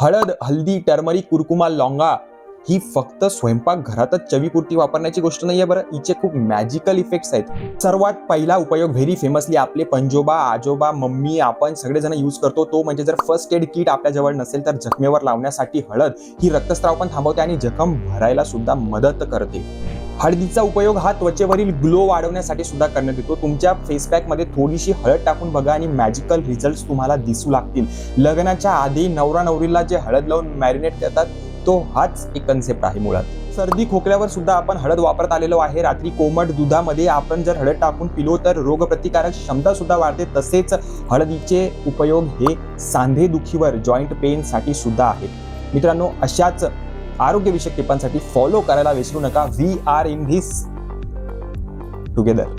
हळद हल्दी turmeric curcuma लॉंगा ही फक्त स्वयंपाक घरातच चवीपुरती वापरण्याची गोष्ट नाहीये बरं. हिचे खूप मॅजिकल इफेक्ट्स आहेत. सर्वात पहिला उपयोग व्हेरी फेमसली आपले पंजोबा आजोबा मम्मी आपण सगळेजण यूज करतो. तो म्हणजे जर फर्स्ट एड किट आपल्याजवळ नसेल तर जखमेवर लावण्यासाठी हळद ही रक्तस्राव पण थांबवते आणि जखम भरायला सुद्धा मदत करते. हळदीचा उपयोग हा त्वचेवरील ग्लो वाढवण्यासाठी सुद्धा करण्यात येतो. तुमच्या फेसपॅकमध्ये थोडीशी हळद टाकून बघा आणि मॅजिकल रिझल्ट तुम्हाला दिसू लागतील. लग्नाच्या आधी नवरा नवरीला जे हळद लावून मॅरिनेट करतात तो हाच एक कन्सेप्ट आहे मुळात. सर्दी खोकल्यावर सुद्धा आपण हळद वापरत आलेलो आहे. रात्री कोमट दुधामध्ये आपण जर हळद टाकून पिलो तर रोगप्रतिकारक क्षमता सुद्धा वाढते. तसेच हळदीचे उपयोग हे सांधेदुखीवर जॉईंट पेनसाठी सुद्धा आहे मित्रांनो अशाच आरोग्यविषयक टिपांसाठी फॉलो करायला विसरू नका. We are in this together